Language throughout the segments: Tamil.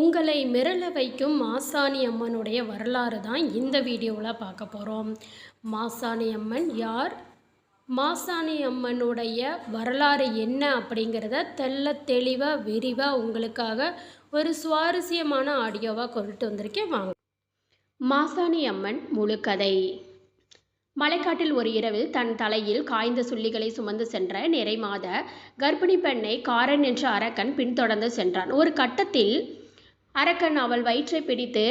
உங்களை மிரள வைக்கும் மாசாணி அம்மனுடைய வரலாறு தான் இந்த வீடியோவில் பார்க்க போகிறோம். மாசாணி அம்மன் யார்? மாசாணி அம்மனுடைய வரலாறு என்ன அப்படிங்கிறத தெள்ள தெளிவாக விரிவாக உங்களுக்காக ஒரு சுவாரஸ்யமான ஆடியோவாக கொண்டுட்டு வந்திருக்கேன். வாங்க. மாசாணி அம்மன் முழு கதை. மலைக்காட்டில் ஒரு இரவில் தன் தலையில் காய்ந்த சுள்ளிகளை சுமந்து சென்ற நிறை மாத கர்ப்பிணி பெண்ணை காரன் என்ற அரக்கன் பின்தொடர்ந்து சென்றான். ஒரு கட்டத்தில் அரக்கன் அவள் வயிற்றை பிடித்து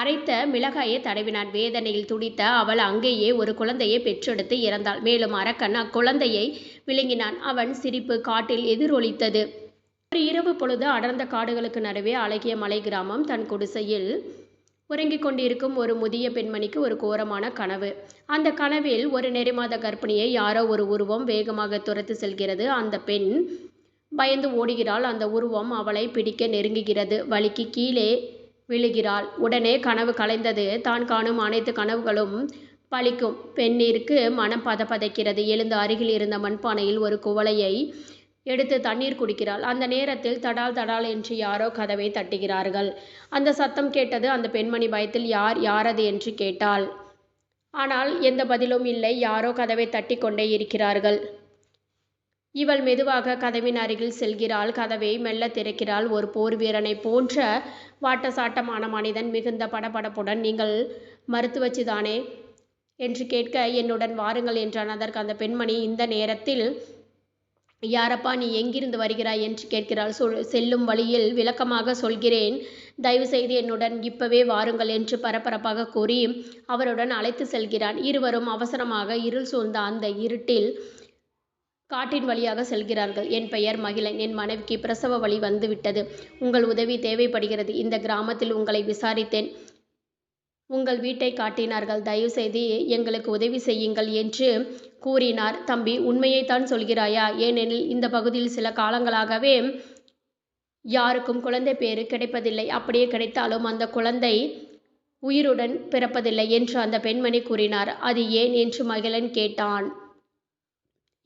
அரைத்த மிளகாயை தடவினான். வேதனையில் துடித்த அவள் அங்கேயே ஒரு குழந்தையை பெற்றெடுத்து இறந்தாள். மேலும் அரக்கன் அக்குழந்தையை விழுங்கினான். அவன் சிரிப்பு காட்டில் எதிரொலித்தது. ஒரு இரவு பொழுது அடர்ந்த காடுகளுக்கு நடுவே அழகிய மலை கிராமம் தன் குடிசையில் உறங்கிக் கொண்டிருக்கும் ஒரு முதிய பெண்மணிக்கு ஒரு கோரமான கனவு. அந்த கனவில் ஒரு நெறிமாத கர்ப்பிணியை யாரோ ஒரு உருவம் வேகமாக துரத்து செல்கிறது. அந்த பெண் பயந்து ஓடுகிறாள். அந்த உருவம் அவளை பிடிக்க நெருங்குகிறது. வலிக்கு கீழே விழுகிறாள். உடனே கனவு கலைந்தது. தான் காணும் அனைத்து கனவுகளும் பழிக்கும். பெண்ணிற்கு மனம் பதப்பதைக்கிறது. எழுந்து அருகில் இருந்த மண்பானையில் ஒரு குவளையை எடுத்து தண்ணீர் குடிக்கிறாள். அந்த நேரத்தில் தடால் தடால் என்று யாரோ கதவை தட்டுகிறார்கள். அந்த சத்தம் கேட்டது அந்த பெண்மணி பயத்தில் யார் யாரது என்று கேட்டாள். ஆனால் எந்த பதிலும் இல்லை. யாரோ கதவை தட்டி கொண்டே இருக்கிறார்கள். இவள் மெதுவாக கதவின் அருகில் செல்கிறாள். கதவை மெல்ல திறக்கிறாள். ஒரு போர் வீரனை போன்ற வாட்டசாட்டமான மனிதன் மிகுந்த படபடப்புடன் நீங்கள் மருத்துவச்சிதானே என்று கேட்க என்னுடன் வாருங்கள் என்றான். அதற்கு அந்த பெண்மணி இந்த நேரத்தில் யாரப்பா நீ எங்கிருந்து வருகிறாய் என்று கேட்கிறாள். சொல் செல்லும் வழியில் விளக்கமாக சொல்கிறேன். தயவு செய்து என்னுடன் இப்பவே வாருங்கள் என்று பரபரப்பாக கூறி அவருடன் அழைத்து செல்கிறான். இருவரும் அவசரமாக இருள் சூழ்ந்த அந்த இருட்டில் காட்டின் வழியாக செல்கிறார்கள். என் பெயர் மகிழன். என் மனைவிக்கு பிரசவ வழி வந்துவிட்டது. உங்கள் உதவி தேவைப்படுகிறது. இந்த கிராமத்தில் உங்களை விசாரித்தேன். உங்கள் வீட்டை காட்டினார்கள். தயவு செய்து எங்களுக்கு உதவி செய்யுங்கள் என்று கூறினார். தம்பி உண்மையைத்தான் சொல்கிறாயா? ஏனெனில் இந்த பகுதியில் சில காலங்களாகவே யாருக்கும் குழந்தை பேரு கிடைப்பதில்லை. அப்படியே கிடைத்தாலும் அந்த குழந்தை உயிருடன் பிறப்பதில்லை என்று அந்த பெண்மணி கூறினார். அது ஏன்? என்று மகிழன் கேட்டான்.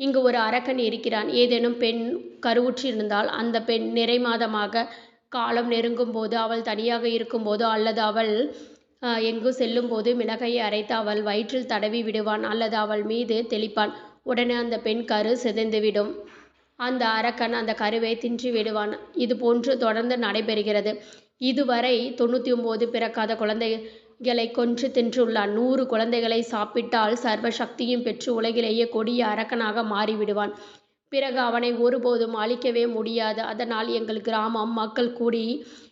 இங்கு ஒரு அரக்கன் இருக்கிறான். ஏதேனும் பெண் கருவுற்றிருந்தால் அந்த பெண் நிறை மாதமாக காலம் நெருங்கும் போது அவள் தனியாக இருக்கும்போது அல்லது அவள் எங்கு செல்லும்போது மிளகையை அரைத்து அவள் வயிற்றில் தடவி விடுவான் அல்லது அவள் மீது தெளிப்பான். உடனே அந்த பெண் கரு சிதைந்துவிடும் அந்த அரக்கன் அந்த கருவை தின்று விடுவான். இது போன்று தொடர்ந்து நடைபெறுகிறது. இதுவரை தொண்ணூற்றி ஒம்பது பிறக்காத குழந்தை களை கொன்று தின்றுள்ளான் நூறு குழந்தைகளை சாப்பிட்டால் சர்வ சக்தியும் பெற்று உலகிலேயே கொடிய அரக்கனாக மாறிவிடுவான். பிறகு அவனை ஒருபோதும் அழிக்கவே முடியாது. அதனால் எங்கள் கிராமம் மக்கள் கூடி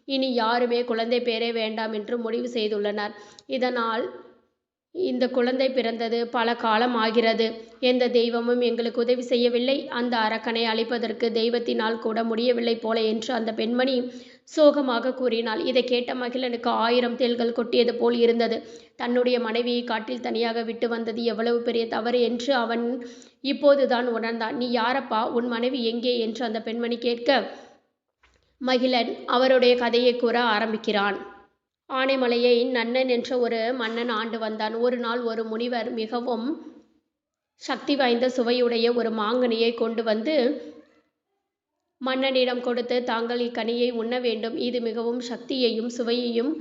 இனி யாருமே குழந்தை பேரே வேண்டாம் என்று முடிவு செய்துள்ளனர். இதனால் இந்த குழந்தை பிறந்தது பல காலம் ஆகிறது. எந்த தெய்வமும் எங்களுக்கு உதவி செய்யவில்லை. அந்த அரக்கனை அழிப்பதற்கு தெய்வத்தினால் கூட முடியவில்லை போல என்று அந்த பெண்மணி சோகமாக கூறினாள். இதை கேட்ட மகிழனுக்கு ஆயிரம் தேள்கள் கொட்டியது போல் இருந்தது. தன்னுடைய மனைவியை காட்டில் தனியாக விட்டு வந்தது எவ்வளவு பெரிய தவறு என்று அவன் இப்போதுதான் உணர்ந்தான். நீ யாரப்பா? உன் மனைவி எங்கே? என்று அந்த பெண்மணி கேட்க மகிழன் அவருடைய கதையை கூற ஆரம்பிக்கிறான். ஆனைமலையை நன்னன் என்ற ஒரு மன்னன் ஆண்டு வந்தான். ஒரு நாள் ஒரு முனிவர் மிகவும் சக்தி வாய்ந்த சுவையுடைய ஒரு மாங்கனியை கொண்டு வந்து மன்னனிடம் கொடுத்து தாங்கள் இக்கனியை உண்ண வேண்டும். இது மிகவும் சக்தியையும் சுவையையும்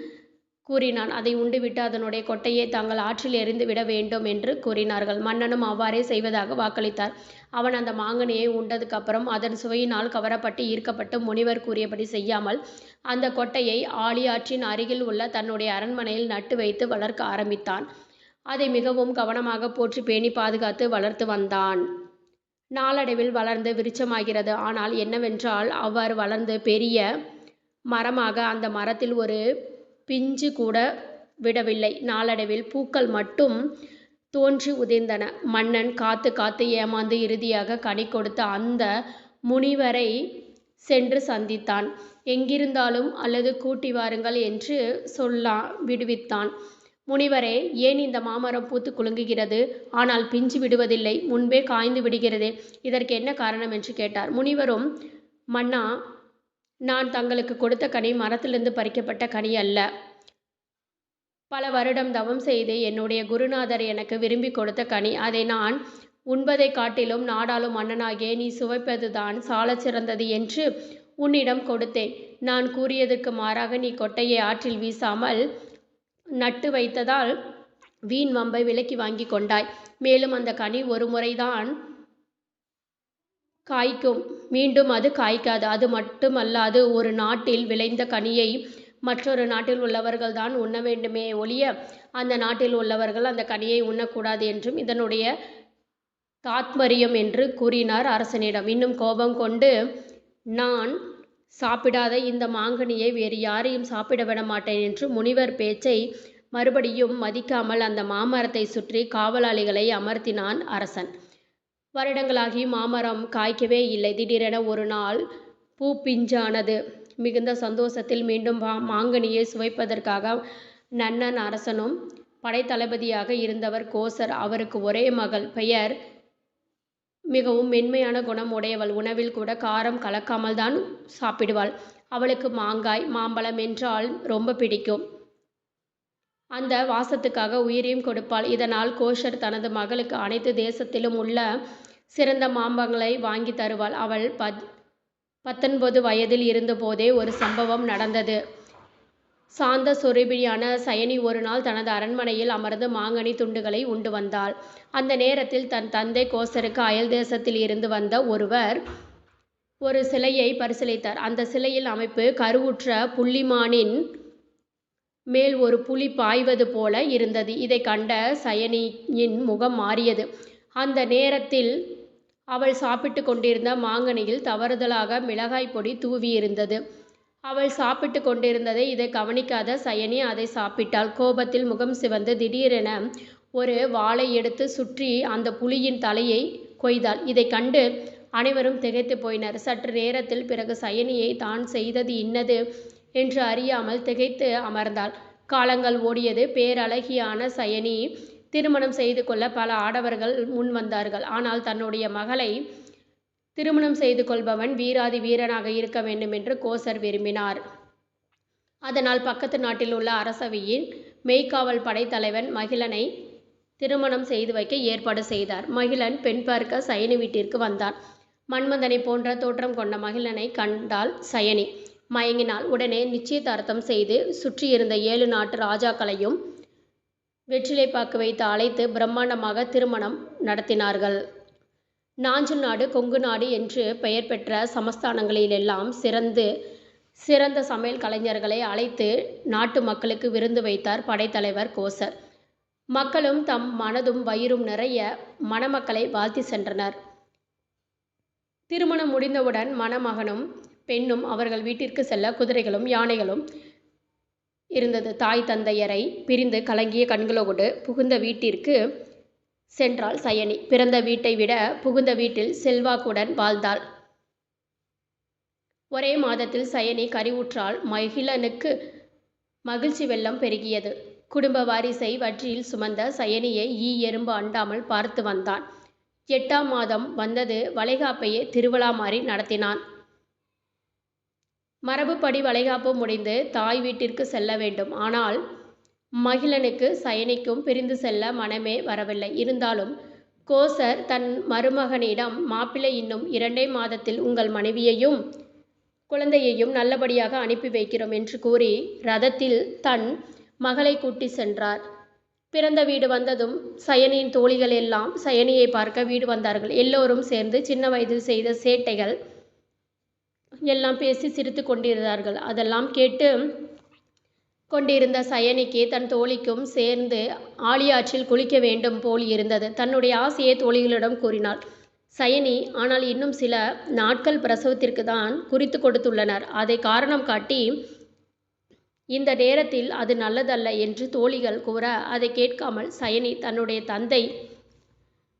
கூறினான். அதை உண்டுவிட்டு அதனுடைய கொட்டையை தாங்கள் ஆற்றில் எறிந்து விட வேண்டும் என்று கூறினார்கள். மன்னனும் அவ்வாறே செய்வதாக வாக்களித்தார். அவன் அந்த மாங்கனியை உண்டதுக்கப்புறம் அதன் சுவையினால் கவரப்பட்டு ஈர்க்கப்பட்டு முனிவர் கூறியபடி செய்யாமல் அந்த கொட்டையை ஆழியாற்றின் அருகில் உள்ள தன்னுடைய அரண்மனையில் நட்டு வைத்து வளர்க்க ஆரம்பித்தான். அதை மிகவும் கவனமாக போற்றி பேணி பாதுகாத்து வளர்த்து வந்தான். நாளடைவில் வளர்ந்து விருட்சமாகிறது. ஆனால் என்னவென்றால் அவ்வாறு வளர்ந்து பெரிய மரமாக அந்த மரத்தில் ஒரு பிஞ்சு கூட விடவில்லை. நாளடைவில் பூக்கள் மட்டும் தோன்றி உதிர்ந்தன. மன்னன் காத்து காத்து ஏமாந்து இறுதியாக கனி கொடுத்த அந்த முனிவரை சென்று சந்தித்தான். எங்கிருந்தாலும் அல்லது கூட்டி வாருங்கள் என்று சொல்லா விடுவித்தான். முனிவரே ஏன் இந்த மாமரம் பூத்து குலுங்குகிறது? ஆனால் பிஞ்சு விடுவதில்லை முன்பே காய்ந்து விடுகிறது. இதற்கு என்ன காரணம் என்று கேட்டார். முனிவரும் மன்னா நான் தங்களுக்கு கொடுத்த கனி மரத்திலிருந்து பறிக்கப்பட்ட கனி அல்ல. பல வருடம் தவம் செய்து என்னுடைய குருநாதர் எனக்கு விரும்பி கொடுத்த கனி. அதை நான் உண்பதை காட்டிலும் நாடாளும் மன்னனாகிய நீ சுவைப்பதுதான் சாலச் சிறந்தது என்று உன்னிடம் கொடுத்தேன். நான் கூறியதற்கு மாறாக நீ கொட்டையை ஆற்றில் வீசாமல் நட்டு வைத்ததால் வீண் வம்பை விலக்கி வாங்கி கொண்டாய். மேலும் அந்த கனி ஒரு முறைதான் காய்க்கும். மீண்டும் அது காய்க்காது. அது மட்டுமல்லாது ஒரு நாட்டில் விளைந்த கனியை மற்றொரு நாட்டில் உள்ளவர்கள் தான் உண்ண வேண்டுமே ஒழிய அந்த நாட்டில் உள்ளவர்கள் அந்த கனியை உண்ணக்கூடாது என்றும் இதனுடைய தாத்மரியம் என்று கூறினார் அரசனிடம். இன்னும் கோபம் கொண்டு நான் சாப்பிடாத இந்த மாங்கனியை வேறு யாரையும் சாப்பிட விட மாட்டேன் என்று முனிவர் பேச்சை மறுபடியும் மதிக்காமல் அந்த மாமரத்தை சுற்றி காவலாளிகளை அமர்த்தினான் அரசன். வருடங்களாகி மாமரம் காய்க்கவே இல்லை. திடீரென ஒரு நாள் பூ பிஞ்சானது. மிகுந்த சந்தோஷத்தில் மீண்டும் மா மாங்கனியை சுவைப்பதற்காக நன்னன் அரசனும் படைத்தளபதியாக இருந்தவர் கோசர் அவருக்கு ஒரே மகள் பெயர் மிகவும் மென்மையான குணம் உடையவள். உணவில் கூட காரம் கலக்காமல் தான் சாப்பிடுவாள். அவளுக்கு மாங்காய் மாம்பழம் என்றால் ரொம்ப பிடிக்கும். அந்த வாசத்துக்காக உயிரையும் கொடுப்பாள். இதனால் கோஷர் தனது மகளுக்கு அனைத்து தேசத்திலும் உள்ள சிறந்த மாம்பழங்களை வாங்கி தருவாள். அவள் பத் பத்தொன்பது வயதில் இருந்தபோதே ஒரு சம்பவம் நடந்தது. சாந்த சொரூபியான சயனி ஒரு நாள் தனது அரண்மனையில் அமர்ந்து மாங்கனி துண்டுகளை உண்டு வந்தாள். அந்த நேரத்தில் தன் தந்தை கோசருக்கு அயல் தேசத்தில் இருந்து வந்த ஒருவர் ஒரு சிலையை பரிசீலித்தார். அந்த சிலையில் அமைப்பு கருவுற்ற புள்ளிமானின் மேல் ஒரு புலி பாய்வது போல இருந்தது. இதை கண்ட சயனியின் முகம் மாறியது. அந்த நேரத்தில் அவள் சாப்பிட்டு கொண்டிருந்த மாங்கனியில் தவறுதலாக மிளகாய் பொடி தூவியிருந்தது அவள் சாப்பிட்டு கொண்டிருந்ததை இதை கவனிக்காத சயனி அதை சாப்பிட்டாள். கோபத்தில் முகம் சிவந்து திடீரென ஒரு வாளை எடுத்து சுற்றி அந்த புலியின் தலையை கொய்தாள். இதை கண்டு அனைவரும் திகைத்து போயினர். சற்று நேரத்தில் பிறகு சயனியை தான் செய்தது இன்னது என்று அறியாமல் திகைத்து அமர்ந்தாள். காலங்கள் ஓடியது. பேரழகியான சயனி திருமணம் செய்து கொள்ள பல ஆடவர்கள் முன் வந்தார்கள் ஆனால் தன்னுடைய மகளை திருமணம் செய்து கொள்பவன் வீராதி வீரனாக இருக்க வேண்டும் என்று கோசர் விரும்பினார். அதனால் பக்கத்து நாட்டில் உள்ள அரசவையின் மெய்க்காவல் படைத்தலைவன் மகிழனை திருமணம் செய்து வைக்க ஏற்பாடு செய்தார். மகிழன் பெண் பார்க்க சயனி வீட்டிற்கு வந்தான். மன்மதனை போன்ற தோற்றம் கொண்ட மகிழனை கண்டால் சயனி. மயங்கினால் உடனே நிச்சயதார்த்தம் செய்து சுற்றியிருந்த ஏழு நாட்டு ராஜாக்களையும் வெற்றிலை பாக்கு வைத்து அழைத்து பிரம்மாண்டமாக திருமணம் நடத்தினார்கள். நாஞ்சல் நாடு கொங்கு நாடு என்று பெயர் பெற்ற சமஸ்தானங்களிலெல்லாம் சிறந்து சிறந்த சமையல் கலைஞர்களை அழைத்து நாட்டு மக்களுக்கு விருந்து வைத்தார் படைத்தலைவர் கோசர். மக்களும் தம் மனதும் வயிறும் நிறைய மணமக்களை வாழ்த்தி சென்றனர். திருமணம் முடிந்தவுடன் மணமகனும் பெண்ணும் அவர்கள் வீட்டிற்கு செல்ல குதிரைகளும் யானைகளும் இருந்தது. தாய் தந்தையரை பிரிந்து கலங்கிய கண்களோடு புகுந்த வீட்டிற்கு சென்றாள் சயனி. பிறந்த வீட்டை விட புகுந்த வீட்டில் செல்வாக்குடன் வாழ்ந்தாள். ஒரே மாதத்தில் சயனி கரிவுற்றால் மகிழனுக்கு மகிழ்ச்சி வெள்ளம் பெருகியது. குடும்ப வாரிசை வற்றியில் சுமந்த சயனியை ஈ எறும்பு அண்டாமல் பார்த்து வந்தான். எட்டாம் மாதம் வந்தது வளைகாப்பையே திருவிழா மாறி நடத்தினான். மரபுப்படி வளைகாப்பு முடிந்து தாய் வீட்டிற்கு செல்ல வேண்டும். ஆனால் மகிழனுக்கு சயனிக்கும் பிரிந்து செல்ல மனமே வரவில்லை. இருந்தாலும் கோசர் தன் மருமகனிடம் மாப்பிள்ளை இன்னும் இரண்டே மாதத்தில் உங்கள் மனைவியையும் குழந்தையையும் நல்லபடியாக அனுப்பி வைக்கிறோம் என்று கூறி ரதத்தில் தன் மகளை கூட்டி சென்றார். பிறந்த வீடு வந்ததும் சயனியின் தோழிகள் எல்லாம் சயனியை பார்க்க வீடு வந்தார்கள். எல்லோரும் சேர்ந்து சின்ன வயதில் செய்த சேட்டைகள் எல்லாம் பேசி சிரித்து கொண்டிருந்தார்கள். அதெல்லாம் கேட்டு கொண்டிருந்த சயனிக்கு தன் தோழிக்கும் சேர்ந்து ஆழியாற்றில் குளிக்க வேண்டும் போல் இருந்தது. தன்னுடைய ஆசையை தோழிகளிடம் கூறினாள். சயனி ஆனால் இன்னும் சில நாட்கள் பிரசவத்திற்கு தான் குறித்து கொடுத்துள்ளனர். அதை காரணம் காட்டி இந்த நேரத்தில் அது நல்லதல்ல என்று தோழிகள் கூற அதை கேட்காமல் சயனி தன்னுடைய தந்தை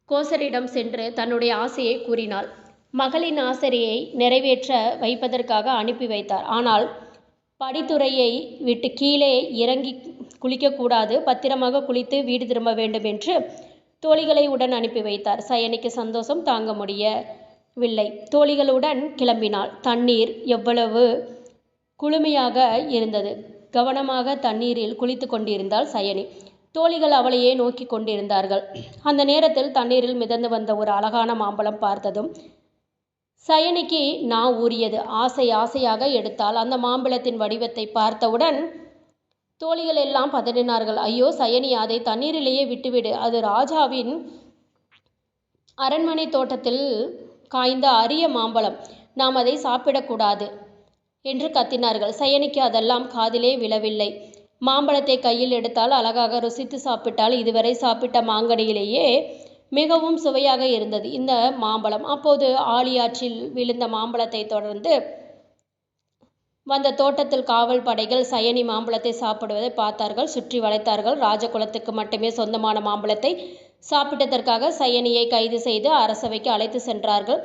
கோசரிடம் சென்று தன்னுடைய ஆசையை கூறினாள். மகளின் ஆசையை நிறைவேற்ற வைப்பதற்காக அனுப்பி வைத்தார். ஆனால் படித்துறையை விட்டு கீழே இறங்கி குளிக்கக்கூடாது. பத்திரமாக குளித்து வீடு திரும்ப வேண்டும் என்று தோழிகளை உடன் அனுப்பி வைத்தார். சயனிக்கு சந்தோஷம் தாங்க முடியவில்லை. தோழிகளுடன் கிளம்பினாள். தண்ணீர் எவ்வளவு குளுமையாக இருந்தது. கவனமாக தண்ணீரில் குளித்து கொண்டிருந்தாள் சயனி. தோழிகள் அவளையே நோக்கி கொண்டிருந்தார்கள். அந்த நேரத்தில் தண்ணீரில் மிதந்து வந்த ஒரு அழகான மாம்பழம் பார்த்ததும் சயனிக்கு நான் ஊறியது ஆசை ஆசையாக எடுத்தால் அந்த மாம்பழத்தின் வடிவத்தை பார்த்தவுடன் தோழிகள் எல்லாம் பதறினார்கள். ஐயோ சயனி அதை தண்ணீரிலேயே விட்டுவிடு. அது ராஜாவின் அரண்மனை தோட்டத்தில் காய்ந்த அரிய மாம்பழம். நாம் அதை சாப்பிடக்கூடாது என்று கத்தினார்கள். சயனிக்கு அதெல்லாம் காதிலே விழவில்லை. மாம்பழத்தை கையில் எடுத்தால் அழகாக ருசித்து சாப்பிட்டால். இதுவரை சாப்பிட்ட மாங்கனியிலேயே மிகவும் சுவையாக இருந்தது. இந்த மாம்பழம். அப்போது ஆழியாற்றில் விழுந்த மாம்பழத்தை தொடர்ந்து வந்த தோட்டத்தில் காவல் படைகள் சயனி மாம்பழத்தை சாப்பிடுவதை பார்த்தார்கள். சுற்றி வளைத்தார்கள். ராஜகுலத்துக்கு மட்டுமே சொந்தமான மாம்பழத்தை சாப்பிட்டதற்காக சயனியை கைது செய்து அரசவைக்கு அழைத்து சென்றார்கள்.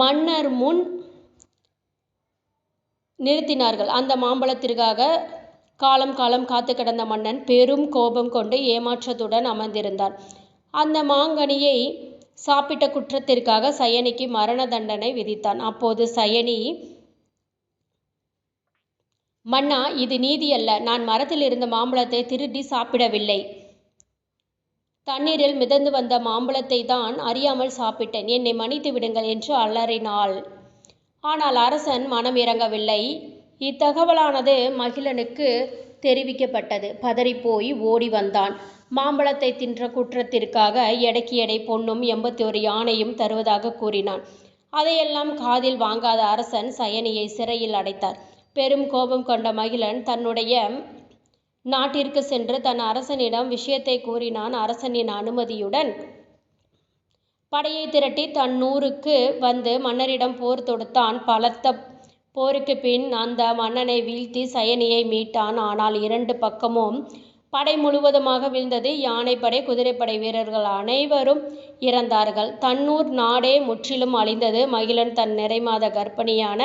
மன்னர் முன் நிறுத்தினார்கள். அந்த மாம்பழத்திற்காக காலம் காலம் காத்து கிடந்த மன்னன் பெரும் கோபம் கொண்டு ஏமாற்றத்துடன் அமர்ந்திருந்தான். அந்த மாங்கனியை சாப்பிட்ட குற்றத்திற்காக சயனிக்கு மரண தண்டனை விதித்தான். அப்போது சயனி மன்னா இது நீதி அல்ல நான் மரத்தில் இருந்த மாம்பழத்தை திருடி சாப்பிடவில்லை. தண்ணீரில் மிதந்து வந்த மாம்பழத்தை தான் அறியாமல் சாப்பிட்டேன். என்னை மன்னித்து விடுங்கள் என்று அலறினாள். ஆனால் அரசன் மனம் இறங்கவில்லை. இத்தகவலானது மகிழனுக்கு தெரிவிக்கப்பட்டது. பதறிப்போய் ஓடி வந்தான். மாம்பழத்தை தின்ற குற்றத்திற்காக எடைக்கு எடை பொன்னும் எண்பத்தி ஒரு யானையும் தருவதாக கூறினான். அதையெல்லாம் காதில் வாங்காத அரசன் சயனியை சிறையில் அடைத்தார். பெரும் கோபம் கொண்ட மகிழன் தன்னுடைய நாட்டிற்கு சென்று தன் அரசனிடம் விஷயத்தை கூறினான். அரசனின் அனுமதியுடன் படையை திரட்டி தன் ஊருக்கு வந்து மன்னரிடம் போர் தொடுத்தான். பலத்த போருக்கு பின் அந்த மன்னனை வீழ்த்தி சயனியை மீட்டான். ஆனால் இரண்டு பக்கமும் படை முழுவதுமாக வீழ்ந்தது. யானைப்படை குதிரைப்படை வீரர்கள் அனைவரும் இறந்தார்கள். தன்னூர் நாடே முற்றிலும் அழிந்தது. மகிழன் தன் நிறைமாத கர்ப்பிணியான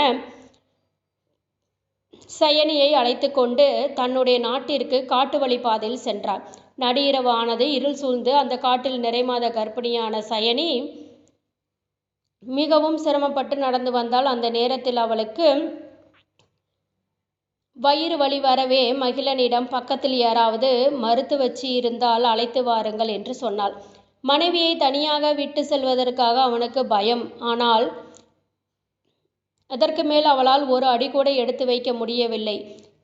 சயனியை அழைத்து கொண்டு தன்னுடைய நாட்டிற்கு காட்டு வழி பாதையில் சென்றார். நடுஇரவு ஆனது இருள் சூழ்ந்து அந்த காட்டில் நிறைமாத கர்ப்பிணியான சயனி மிகவும் சிரமப்பட்டு நடந்து வந்தால் அந்த நேரத்தில் அவளுக்கு வயிறு வலி வரவே மகிழனிடம் பக்கத்தில் யாராவது மறுத்து வச்சு இருந்தால் அழைத்து வாருங்கள் என்று சொன்னாள். மனைவியை தனியாக விட்டு செல்வதற்காக அவனுக்கு பயம். ஆனால் அதற்கு மேல் அவளால் ஒரு அடி கூட எடுத்து வைக்க முடியவில்லை.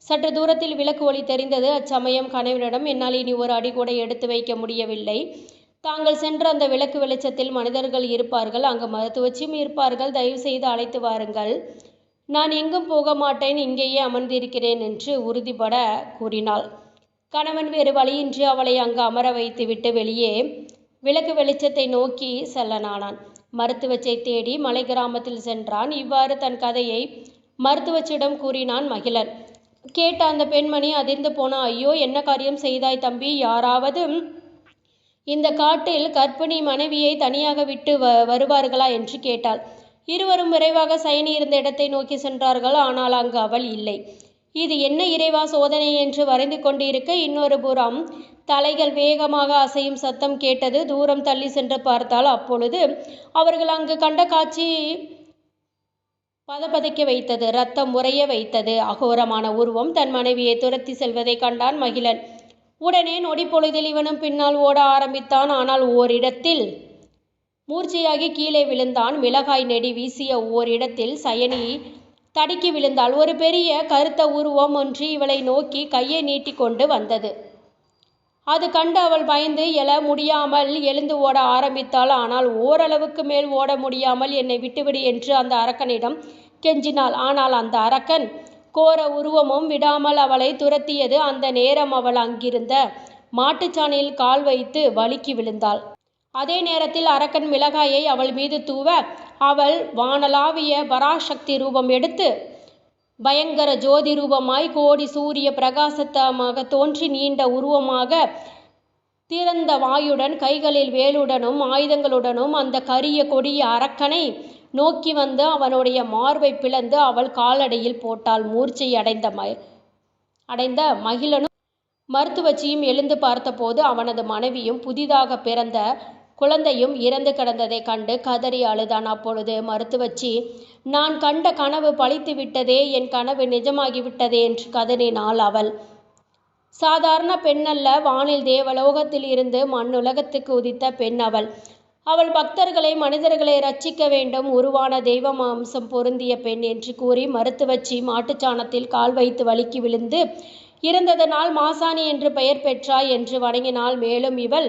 சற்று தூரத்தில் விளக்கு ஒளி தெரிந்தது. அச்சமயம் கணவனிடம் என்னால் இனி ஒரு அடி கூட எடுத்து வைக்க முடியவில்லை. தாங்கள் சென்ற அந்த விளக்கு வெளிச்சத்தில் மனிதர்கள் இருப்பார்கள். அங்கு மருத்துவச்சியும் இருப்பார்கள். தயவு செய்து அழைத்து வாருங்கள். நான் எங்கும் போக மாட்டேன் இங்கேயே அமர்ந்திருக்கிறேன் என்று உறுதிபட கூறினாள். கணவன் வேறு வழியின்றி அவளை அங்கு அமர வைத்துவிட்டு வெளியே விளக்கு வெளிச்சத்தை நோக்கி செல்லனானான். மருத்துவச்சை தேடி மலை கிராமத்தில் சென்றான். இவ்வாறு தன் கதையை மருத்துவச்சிடம் கூறினான் மகிழன். கேட்ட அந்த பெண்மணி அதிர்ந்து போன ஐயோ என்ன காரியம் செய்தாய் தம்பி? யாராவது இந்த காட்டில் கற்பிணி மனைவியை தனியாக விட்டு வ வருவார்களா? என்று கேட்டாள். இருவரும் விரைவாக சயனி இருந்த இடத்தை நோக்கி சென்றார்கள். ஆனால் அங்கு அவள் இல்லை. இது என்ன இறைவா சோதனை என்று வரைந்து கொண்டிருக்க இன்னொரு புறம் தலைகள் வேகமாக அசையும் சத்தம் கேட்டது. தூரம் தள்ளி சென்று பார்த்தால் அப்பொழுது அவர்கள் அங்கு கண்ட காட்சி பதப்பதைக்க வைத்தது. ரத்தம் முறைய வைத்தது. அகோரமான உருவம் தன் மனைவியை துரத்தி செல்வதை கண்டான் மகிழன். உடனே நொடி பொழுதில் இவனும் பின்னால் ஓட ஆரம்பித்தான். ஆனால் ஓரிடத்தில் மூர்ச்சையாகி கீழே விழுந்தான். மிளகாய் நெடி வீசிய ஓரிடத்தில் சயனி தடுக்கி விழுந்தாள். ஒரு பெரிய கருத்த உருவம் ஒன்று இவளை நோக்கி கையை நீட்டிக்கொண்டு வந்தது. அது கண்டு அவள் பயந்து எழ முடியாமல் எழுந்து ஓட ஆரம்பித்தாள். ஆனால் ஓரளவுக்கு மேல் ஓட முடியாமல் என்னை விட்டுவிடு என்று அந்த அரக்கனிடம் கெஞ்சினாள். ஆனால் அந்த அரக்கன் கோர உருவமும் விடாமல் அவளை துரத்தியது. அந்த நேரம் அவள் அங்கிருந்த மாட்டுச்சாணியில் கால் வைத்து வழுக்கி விழுந்தாள். அதே நேரத்தில் அரக்கன் மிளகாயை அவள் மீது தூவ அவள் வானலாவிய பராசக்தி ரூபம் எடுத்து பயங்கர ஜோதி ரூபமாய் கோடி சூரிய பிரகாசத்தமாக தோன்றி நீண்ட உருவமாக திறந்த வாயுடன் கைகளில் வேலுடனும் ஆயுதங்களுடனும் அந்த கரிய கொடிய அரக்கனை நோக்கி வந்து அவனுடைய மார்பை பிளந்து அவள் காலடியில் போட்டாள். மூர்ச்சை அடைந்த ம அடைந்த மகிழனும் மருத்துவச்சியும் எழுந்து பார்த்தபோது அவனது மனைவியும் புதிதாக பிறந்த குழந்தையும் இறந்து கிடந்ததை கண்டு கதறி அழுதான். அப்பொழுது மருத்துவச்சி நான் கண்ட கனவு பழித்து விட்டதே என் கனவு நிஜமாகிவிட்டதே என்று கதறினாள் அவள். சாதாரண பெண்ணல்ல வானில் தேவலோகத்தில் இருந்து மண்ணுலகத்துக்கு உதித்த பெண் அவள். அவள் பக்தர்களை மனிதர்களை ரட்சிக்க வேண்டும் உருவான தெய்வ மாம்சம் பொருந்திய பெண் என்று கூறி மருத்துவச்சி மாட்டுச்சாணத்தில் கால் வைத்து வழுக்கி விழுந்து இருந்ததனால் மாசாணி என்று பெயர் பெற்றாய் என்று வணங்கினாள். மேலும் இவள்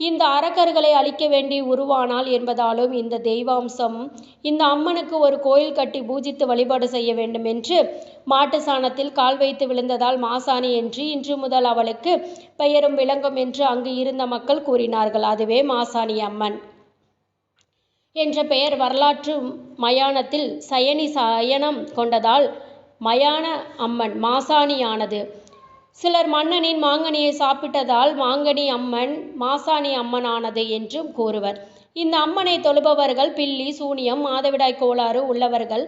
இந்த அரக்கர்களை அழிக்க வேண்டி உருவானாள் என்பதாலும் இந்த தெய்வாம்சம் இந்த அம்மனுக்கு ஒரு கோயில் கட்டி பூஜித்து வழிபாடு செய்ய வேண்டும் என்று மாட்டு சாணத்தில் கால் வைத்து விழுந்ததால் மாசாணி என்று இன்று முதல் அவளுக்கு பெயரும் விளங்கும் என்று அங்கு இருந்த மக்கள் கூறினார்கள். அதுவே மாசாணி அம்மன். என்ற பெயர் வரலாற்று மயானத்தில் சயனி சயனம் கொண்டதால் மயான அம்மன் மாசாணியானது. சிலர் மன்னனின் மாங்கனியை சாப்பிட்டதால் மாங்கனி அம்மன் மாசாணி அம்மன் ஆனது என்றும் கூறுவர். இந்த அம்மனை தொழுபவர்கள் பில்லி சூனியம் மாதவிடாய் கோளாறு உள்ளவர்கள்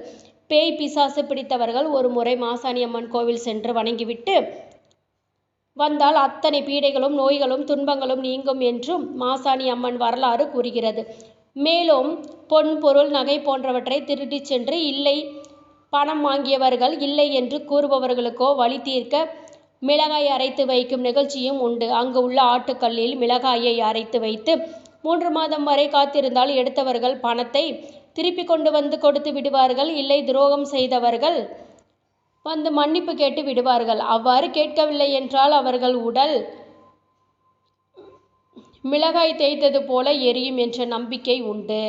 பேய் பிசாசு பிடித்தவர்கள் ஒரு முறை மாசாணி அம்மன் கோவில் சென்று வணங்கிவிட்டு வந்தால் அத்தனை பீடைகளும் நோய்களும் துன்பங்களும் நீங்கும் என்றும் மாசாணி அம்மன் வரலாறு கூறுகிறது. மேலும் பொன் பொருள் நகை போன்றவற்றை திருடிச் சென்று இல்லை பணம் வாங்கியவர்கள் இல்லை என்று கூறுபவர்களுக்கோ வழி தீர்க்க மிளகாய் அரைத்து வைக்கும் நிகழ்ச்சியும் உண்டு. அங்கு உள்ள ஆட்டுக்கல்லில் மிளகாயை அரைத்து வைத்து மூன்று மாதம் வரை காத்திருந்தால் எடுத்தவர்கள் பணத்தை திருப்பி கொண்டு வந்து கொடுத்து விடுவார்கள். இல்லை துரோகம் செய்தவர்கள் வந்து மன்னிப்பு கேட்டு விடுவார்கள். அவ்வாறு கேட்கவில்லை என்றால் அவர்கள் உடல் மிளகாய் தேய்த்தது போல எரியும் என்ற நம்பிக்கை உண்டு.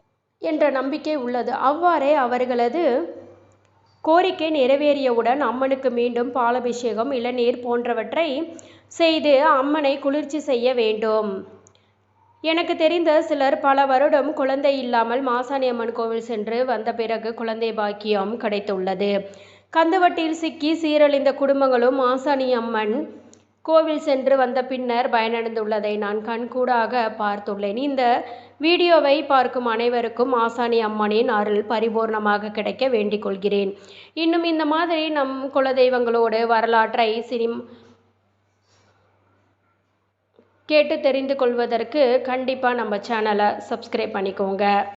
என்ற நம்பிக்கை உள்ளது. அவ்வாறே அவர்களது கோரிக்கை நிறைவேறியவுடன் அம்மனுக்கு மீண்டும் பாலபிஷேகம் இளநீர் போன்றவற்றை செய்து அம்மனை குளிர்ச்சி செய்ய வேண்டும். எனக்கு தெரிந்த சிலர் பல வருடம் குழந்தை இல்லாமல் மாசாணி அம்மன் கோவில் சென்று வந்த பிறகு குழந்தை பாக்கியம் கிடைத்துள்ளது. கந்துவட்டியில் சிக்கி சீரழிந்த குடும்பங்களும் மாசாணி அம்மன் கோவில் சென்று வந்த பின்னர் பயனடைந்துள்ளதை நான் கண்கூடாக பார்த்துள்ளேன். இந்த வீடியோவை பார்க்கும் அனைவருக்கும் ஆசானி அம்மனின் அருள் பரிபூர்ணமாக கிடைக்க வேண்டிக் கொள்கிறேன். இன்னும் இந்த மாதிரி நம் குலதெய்வங்களோடு வரலாற்றை சினிம் கேட்டு தெரிந்து கொள்வதற்கு கண்டிப்பாக நம்ம சேனலை சப்ஸ்கிரைப் பண்ணிக்கோங்க.